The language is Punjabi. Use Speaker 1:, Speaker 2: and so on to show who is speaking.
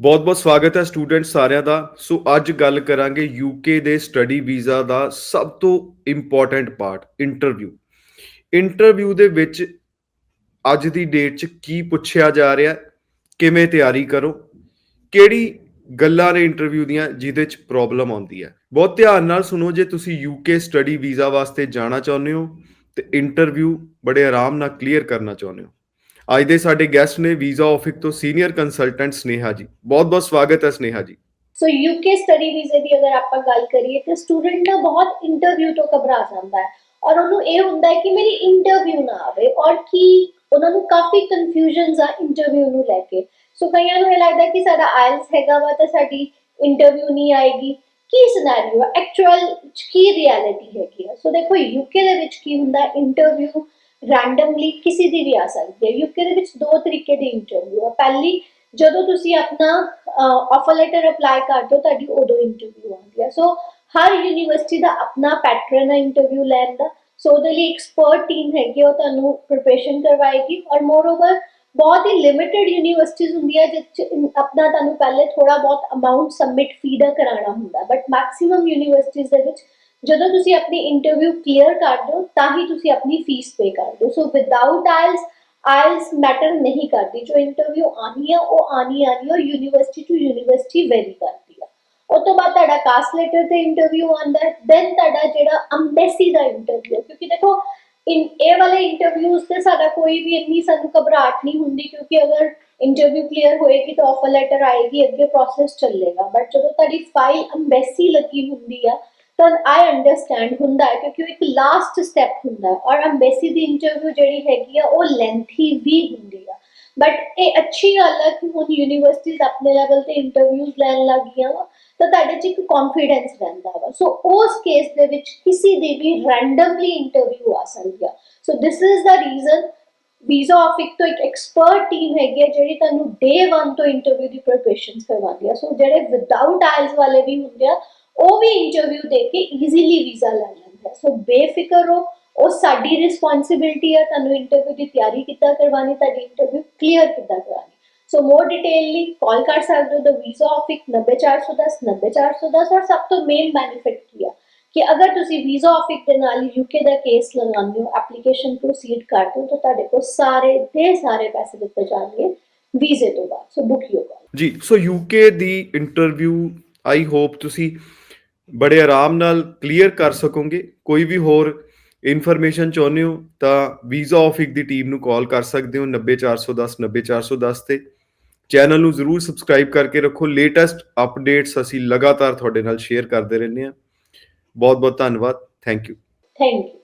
Speaker 1: ਬਹੁਤ-ਬਹੁਤ ਸਵਾਗਤ ਹੈ ਸਟੂਡੈਂਟ ਸਾਰਿਆਂ ਦਾ। ਸੋ ਅੱਜ ਗੱਲ ਕਰਾਂਗੇ ਯੂਕੇ ਦੇ ਸਟੱਡੀ ਵੀਜ਼ਾ ਦਾ ਸਭ ਤੋਂ ਇੰਪੋਰਟੈਂਟ ਪਾਰਟ ਇੰਟਰਵਿਊ ਇੰਟਰਵਿਊ ਦੇ ਵਿੱਚ ਅੱਜ ਦੀ ਡੇਟ 'ਚ ਕੀ ਪੁੱਛਿਆ ਜਾ ਰਿਹਾ, ਕਿਵੇਂ ਤਿਆਰੀ ਕਰੋ, ਕਿਹੜੀ ਗੱਲਾਂ ਨੇ ਇੰਟਰਵਿਊ ਦੀਆਂ ਜਿਹਦੇ 'ਚ ਪ੍ਰੋਬਲਮ ਆਉਂਦੀ ਹੈ। ਬਹੁਤ ਧਿਆਨ ਨਾਲ ਸੁਣੋ, ਜੇ ਤੁਸੀਂ ਯੂਕੇ ਸਟੱਡੀ ਵੀਜ਼ਾ ਵਾਸਤੇ ਜਾਣਾ ਚਾਹੁੰਦੇ ਹੋ, ਤੇ ਇੰਟਰਵਿਊ ਬੜੇ ਆਰਾਮ ਨਾਲ ਕਲੀਅਰ ਕਰਨਾ ਚਾਹੁੰਦੇ ਹੋ। ਅੱਜ ਦੇ ਸਾਡੇ ਗੈਸਟ ਨੇ ਵੀਜ਼ਾ ਆਫਿਸ ਤੋਂ ਸੀਨੀਅਰ ਕੰਸਲਟੈਂਟ ਸਨੇਹਾ ਜੀ। ਬਹੁਤ ਬਹੁਤ ਸਵਾਗਤ ਹੈ ਸਨੇਹਾ ਜੀ।
Speaker 2: ਸੋ ਯੂਕੇ ਸਟੱਡੀ ਵੀਜ਼ੇ ਦੀ ਅਗਰ ਆਪਾਂ ਗੱਲ ਕਰੀਏ ਤੇ ਸਟੂਡੈਂਟ ਨਾ ਬਹੁਤ ਇੰਟਰਵਿਊ ਤੋਂ ਘਬਰਾ ਜਾਂਦਾ ਹੈ। ਔਰ ਉਹਨੂੰ ਇਹ ਹੁੰਦਾ ਹੈ ਕਿ ਮੇਰੀ ਇੰਟਰਵਿਊ ਨਾ ਆਵੇ ਔਰ ਕੀ ਉਹਨਾਂ ਨੂੰ ਕਾਫੀ ਕਨਫਿਊਜ਼ਨਸ ਆ ਇੰਟਰਵਿਊ ਨੂੰ ਲੈ ਕੇ। ਸੋ ਕਈਆਂ ਨੂੰ ਇਹ ਲੱਗਦਾ ਕਿ ਸਾਡਾ ਆਇਲਸ ਹੈਗਾ ਵਾ ਤਾਂ ਸਾਡੀ ਇੰਟਰਵਿਊ ਨਹੀਂ ਆਏਗੀ। ਕੀ ਸਿਨੈਰੀਓ ਹੈ? ਐਕਚੁਅਲ ਕੀ ਰਿਐਲਿਟੀ ਹੈਗੀ ਆ? ਸੋ ਦੇਖੋ ਯੂਕੇ ਦੇ ਵਿੱਚ ਕੀ ਹੁੰਦਾ ਇੰਟਰਵਿਊ ਰੈਂਡਮਲੀ ਕਿਸੇ ਦੀ ਵੀ ਆ ਸਕਦੀ ਹੈ। ਯੂਕੇ ਦੇ ਵਿੱਚ ਦੋ ਤਰੀਕੇ ਦੀ ਇੰਟਰਵਿਊ ਆ। ਪਹਿਲੀ, ਜਦੋਂ ਤੁਸੀਂ ਆਪਣਾ ਆਫਰ ਲੈਟਰ ਅਪਲਾਈ ਕਰਦੇ ਹੋ, ਤੁਹਾਡੀ ਉਦੋਂ ਇੰਟਰਵਿਊ ਆਉਂਦੀ ਹੈ। ਸੋ ਹਰ ਯੂਨੀਵਰਸਿਟੀ ਦਾ ਆਪਣਾ ਪੈਟਰਨ ਹੈ ਇੰਟਰਵਿਊ ਲੈਣ ਦਾ। ਸੋ ਉਹਦੇ ਲਈ ਐਕਸਪਰਟ ਟੀਮ ਹੈਗੀ ਉਹ ਤੁਹਾਨੂੰ ਪ੍ਰੀਪਰੇਸ਼ਨ ਕਰਵਾਏਗੀ। ਔਰ ਮੋਰਓਵਰ ਬਹੁਤ ਹੀ ਲਿਮਿਟਿਡ ਯੂਨੀਵਰਸਿਟੀਜ਼ ਹੁੰਦੀਆਂ ਜਿਸ 'ਚ ਇਨ- ਆਪਣਾ ਤੁਹਾਨੂੰ ਪਹਿਲੇ ਥੋੜਾ ਬਹੁਤ ਅਮਾਉਂਟ ਸਬਮਿਟ ਫੀਡ ਕਰਾਉਣਾ ਹੁੰਦਾ। ਬਟ ਮੈਕਸਿਮਮ ਯੂਨੀਵਰਸਿਟੀਜ਼ ਦੇ ਵਿੱਚ ਜਦੋਂ ਤੁਸੀਂ ਆਪਣੀ ਇੰਟਰਵਿਊ ਕਲੀਅਰ ਕਰਦੇ ਹੋ ਤਾਂ ਹੀ ਤੁਸੀਂ ਆਪਣੀ ਫੀਸ ਪੇ ਕਰਦੇ ਹੋ so without IELTS IELTS matter ਨਹੀਂ ਕਰਦੀ। ਜੋ ਇੰਟਰਵਿਊ ਆਣੀ ਹੈ ਉਹ ਆਣੀ ਆਣੀ ਔਰ ਯੂਨੀਵਰਸਿਟੀ ਟੂ ਯੂਨੀਵਰਸਿਟੀ ਵੈਰੀ ਕਰਦੀ ਹੈ ਉਸ ਤੋਂ ਬਾਅਦ ਤੁਹਾਡਾ ਕਾਸਟ ਲੈਟਰ ਤੇ ਇੰਟਰਵਿਊ ਆਉਂਦਾ ਹੈ। ਦੈਨ ਤੁਹਾਡਾ ਜਿਹੜਾ ਅੰਬੈਸੀ ਦਾ ਇੰਟਰਵਿਊ ਕਿਉਂਕਿ ਦੇਖੋ, ਇਨ, ਇਹ ਵਾਲੇ ਇੰਟਰਵਿਊਜ਼ ਤੇ ਸਾਡਾ ਕੋਈ ਵੀ ਇੰਨੀ ਸਾਨੂੰ ਘਬਰਾਹਟ ਨਹੀਂ ਹੁੰਦੀ, ਕਿਉਂਕਿ ਅਗਰ ਇੰਟਰਵਿਊ ਕਲੀਅਰ ਹੋਏਗੀ ਤਾਂ ਆਫਰ ਲੈਟਰ ਆਏਗੀ, ਅੱਗੇ ਪ੍ਰੋਸੈਸ ਚੱਲੇਗਾ। ਬਟ ਜਦੋਂ ਤੁਹਾਡੀ ਫਾਈਲ ਅੰਬੈਸੀ ਲੱਗੀ ਹੁੰਦੀ ਆ ਤਾਂ ਆਈ ਅੰਡਰਸਟੈਂਡ ਹੁੰਦਾ ਹੈ ਕਿਉਂਕਿ ਉਹ ਇੱਕ ਲਾਸਟ ਸਟੈਪ ਹੁੰਦਾ ਹੈ ਔਰ ਅੰਬੈਸੀ ਦੀ ਇੰਟਰਵਿਊ ਜਿਹੜੀ ਹੈਗੀ ਆ, ਉਹ ਲੈਂਥੀ ਵੀ ਹੁੰਦੀ ਆ। ਬਟ ਇਹ ਅੱਛੀ ਗੱਲ ਹੈ ਕਿ ਹੁਣ ਯੂਨੀਵਰਸਿਟੀਜ਼ ਆਪਣੇ ਲੈਵਲ ਤੇ ਇੰਟਰਵਿਊਜ਼ ਲੈਣ ਲੱਗ ਗਈਆਂ ਤਾਂ ਤੁਹਾਡੇ 'ਚ ਇੱਕ ਕੌਨਫੀਡੈਂਸ ਰਹਿੰਦਾ ਵਾ। ਸੋ ਉਸ ਕੇਸ ਦੇ ਵਿੱਚ ਕਿਸੇ ਦੀ ਵੀ ਰੈਂਡਮਲੀ ਇੰਟਰਵਿਊ ਆ ਸਕਦੀ ਆ। So this is the reason visa office ਤੋਂ ਇੱਕ ਐਕਸਪਰਟ ਟੀਮ ਹੈਗੀ ਹੈ ਜਿਹੜੀ ਤੁਹਾਨੂੰ ਡੇ 1 ਤੋਂ ਇੰਟਰਵਿਊ ਦੀ ਪ੍ਰੈਪਰੇਸ਼ਨਸ ਕਰਵਾਉਂਦੀ ਆ। ਸੋ ਜਿਹੜੇ ਵਿਦਆਊਟ ਆਇਲਸ ਵਾਲੇ ਵੀ ਹੁੰਦੇ ਆ ਉਹ ਵੀ ਇੰਟਰਵਿਊ ਦੇ ਕੇ ਈਜ਼ੀਲੀ ਵੀਜ਼ਾ ਲੈ ਲੈਂਦੇ ਆ ਸੋ ਬੇਫਿਕਰ ਹੋ ਉਹ ਸਾਡੀ ਰਿਸਪੌਂਸਿਬਿਲਟੀ ਹੈ, ਤੁਹਾਨੂੰ ਇੰਟਰਵਿਊ ਦੀ ਤਿਆਰੀ ਕਿੱਦਾਂ ਕਰਵਾਉਣੀ, ਤੁਹਾਡੀ ਇੰਟਰਵਿਊ ਕਲੀਅਰ ਕਿੱਦਾਂ ਕਰਵਾਉਣੀ। ਸੋ ਮੋਰ ਡਿਟੇਲਲੀ ਕਾਲ ਕਰ ਸਕਦੇ ਹੋ ਦ ਵੀਜ਼ਾ ਆਫਿਸ 90410 90410 ਔਰ ਸਭ ਤੋਂ ਮੇਨ ਬੈਨੀਫਿਟ ਕੀ ਆ? ਕਿ ਅਗਰ ਤੁਸੀਂ ਵੀਜ਼ਾ ਆਫਿਸ ਦੇ ਨਾਲ ਯੂਕੇ ਦਾ ਕੇਸ ਲਗਾਉਂਦੇ ਹੋ ਐਪਲੀਕੇਸ਼ਨ ਪ੍ਰੋਸੀਡ ਕਰਦੇ ਹੋ, ਤਾਂ ਤੁਹਾਡੇ ਕੋਲ ਸਾਰੇ ਦੇ ਸਾਰੇ ਪੈਸੇ ਦਿੱਤੇ ਜਾਣਗੇ ਵੀਜ਼ੇ ਤੋਂ ਬਾਅਦ। ਸੋ ਬੁੱਕ ਯੂਰ ਕਾਲ
Speaker 1: ਜੀ ਸੋ ਯੂਕੇ ਦੀ ਇੰਟਰਵਿਊ ਆਈ ਹੋਪ ਤੁਸੀਂ ਬੜੇ ਆਰਾਮ ਨਾਲ ਕਲੀਅਰ ਕਰ ਸਕੋਗੇ। ਕੋਈ ਵੀ ਹੋਰ ਇਨਫੋਰਮੇਸ਼ਨ ਚਾਹੁੰਦੇ ਹੋ ਤਾਂ ਵੀਜ਼ਾ ਆਫਿਸ ਦੀ ਟੀਮ ਨੂੰ ਕਾਲ ਕਰ ਸਕਦੇ ਹੋ 90410 90410 ਤੇ। ਚੈਨਲ ਨੂੰ ਜ਼ਰੂਰ ਸਬਸਕ੍ਰਾਈਬ ਕਰਕੇ ਰੱਖੋ। ਲੇਟੈਸਟ ਅਪਡੇਟਸ ਅਸੀਂ ਲਗਾਤਾਰ ਤੁਹਾਡੇ ਨਾਲ ਸ਼ੇਅਰ ਕਰਦੇ ਰਹਿੰਦੇ ਹਾਂ। ਬਹੁਤ ਬਹੁਤ ਧੰਨਵਾਦ। Thank you
Speaker 2: thank you